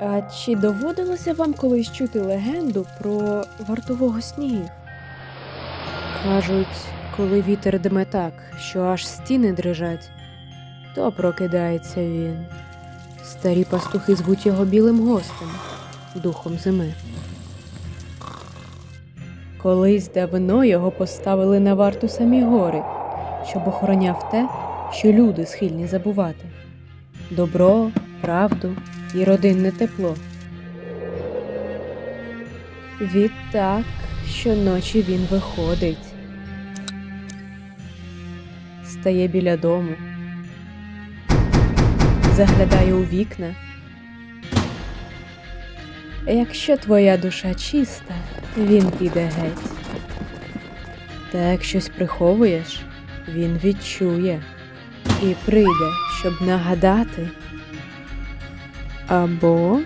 А чи доводилося вам колись чути легенду про вартового снігів? Кажуть, коли вітер дме так, що аж стіни дрижать, то прокидається він. Старі пастухи звуть його білим гостем, духом зими. Колись давно його поставили на варту самі гори, щоб охороняв те, що люди схильні забувати добро, правду і родинне тепло. Відтак щоночі він виходить, стає біля дому, заглядає у вікна. Якщо твоя душа чиста, він піде геть. Та як щось приховуєш, він відчує і прийде, щоб нагадати або